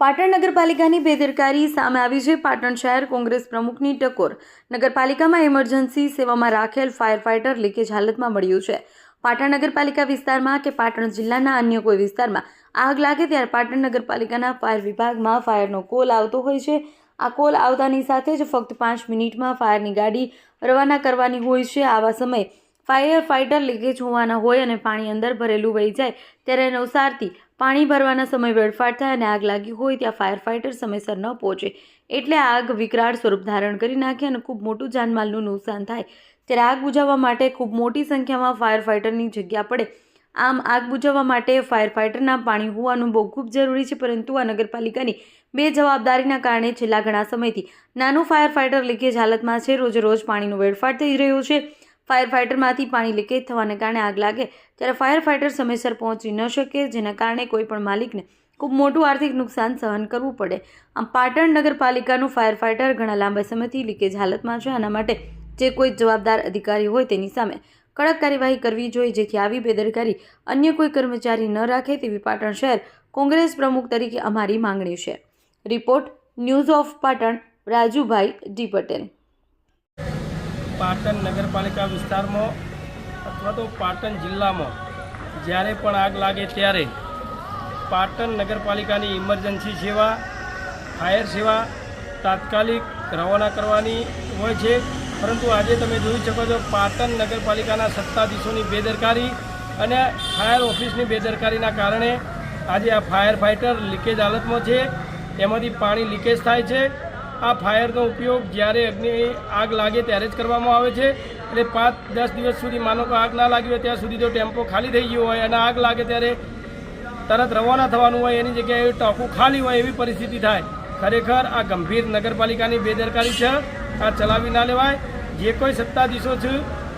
પાટણ નગરપાલિકાની બેદરકારી સામે આવી છે. પાટણ શહેર કોંગ્રેસ પ્રમુખની ટકોર. નગરપાલિકામાં ઇમરજન્સી સેવામાં રાખેલ ફાયર ફાઇટર લીકેજ હાલતમાં મળ્યું છે. પાટણ નગરપાલિકા વિસ્તારમાં કે પાટણ જિલ્લાના અન્ય કોઈ વિસ્તારમાં આગ લાગે ત્યારે પાટણ નગરપાલિકાના ફાયર વિભાગમાં ફાયરનો કોલ આવતો હોય છે. આ કોલ આવતાની સાથે જ ફક્ત પાંચ મિનિટમાં ફાયરની ગાડી રવાના કરવાની હોય છે. આવા સમયે ફાયર ફાઇટર લીકેજ હોવાના હોય અને પાણી અંદર ભરેલું વહી જાય ત્યારે નવસારથી પાણી ભરવાના સમય વેડફાટ થાય અને આગ લાગી હોય ત્યાં ફાયર ફાઇટર સમયસર ન પહોંચે. એટલે આગ વિકરાળ સ્વરૂપ ધારણ કરી નાખે અને ખૂબ મોટું જાનમાલનું નુકસાન થાય. ત્યારે આગ બુઝાવવા માટે ખૂબ મોટી સંખ્યામાં ફાયર ફાઇટરની જગ્યા પડે. આમ, આગ બુઝાવવા માટે ફાયર ફાઇટરના પાણી હોવાનું બહુ ખૂબ જરૂરી છે, પરંતુ આ નગરપાલિકાની બે જવાબદારીના કારણે છેલ્લા ઘણા સમયથી નાનું ફાયર ફાઇટર લીકેજ હાલતમાં છે. રોજ રોજ પાણીનો વેડફાટ થઈ રહ્યો છે. ફાયર ફાઇટરમાંથી પાણી લીકેજ થવાને કારણે આગ લાગે ત્યારે ફાયર ફાઇટર સમયસર પહોંચી ન શકે, જેના કારણે કોઈપણ માલિકને ખૂબ મોટું આર્થિક નુકસાન સહન કરવું પડે. આમ પાટણ નગરપાલિકાનું ફાયર ફાઇટર ઘણા લાંબા સમયથી લીકેજ હાલતમાં છે, આના માટે જે કોઈ જવાબદાર અધિકારી હોય તેની સામે કડક કાર્યવાહી કરવી જોઈએ, જેથી આવી બેદરકારી અન્ય કોઈ કર્મચારી ન રાખે તેવી પાટણ શહેર કોંગ્રેસ પ્રમુખ તરીકે અમારી માંગણી છે. Report news of Patan Rajubhai D Patel. Patan નગરપાલિકા વિસ્તારમાં અથવા તો પાટણ જિલ્લામાં જ્યારે પણ આગ લાગે ત્યારે પાટણ નગરપાલિકાની ઇમરજન્સી સેવા, ફાયર સેવા તાત્કાલિક રવાના કરવાની હોય છે. પરંતુ આજે તમે જોઈ શકો છો પાટણ નગરપાલિકાના સત્તાધીશોની બેદરકારી અને ફાયર ઓફિસની બેદરકારીના કારણે આજે આ ફાયર ફાઇટર લીકેજ હાલતમાં છે. એમાંથી પાણી લીકેજ થાય છે. આ ફાયરનો ઉપયોગ જ્યારે અગ્નિ આગ લાગે ત્યારે જ કરવામાં આવે છે એટલે પાંચ, દસ દિવસ સુધી માનો કે આગ ના લાગી હોય ત્યાં સુધી જો ટેમ્પો ખાલી થઈ ગયો હોય અને આગ લાગે ત્યારે તરત રવાના થવાનું હોય, એની જગ્યાએ ટાંકું ખાલી હોય એવી પરિસ્થિતિ થાય. ખરેખર આ ગંભીર નગરપાલિકાની બેદરકારી છે, આ ચલાવી ના લેવાય. જે કોઈ સત્તાધીશો છે,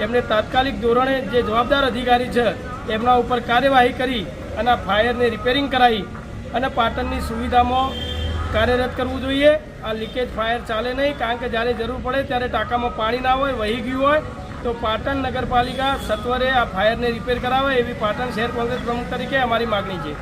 એમને તાત્કાલિક ધોરણે જે જવાબદાર અધિકારી છે, એમના ઉપર કાર્યવાહી કરી અને આ ફાયરને રિપેરિંગ કરાવી અને પાટણની સુવિધામાં કાર્યરત કરવું જોઈએ. આ લીકેજ ફાયર ચાલે નહીં, કારણ કે જ્યારે જરૂર પડે ત્યારે ટાંકામાં પાણી ના હોય, વહી ગયું હોય, તો પાટણ નગરપાલિકા સત્વરે આ ફાયરને રિપેર કરાવે એવી પાટણ શહેર કોંગ્રેસ પ્રમુખ તરીકે અમારી માગણી છે.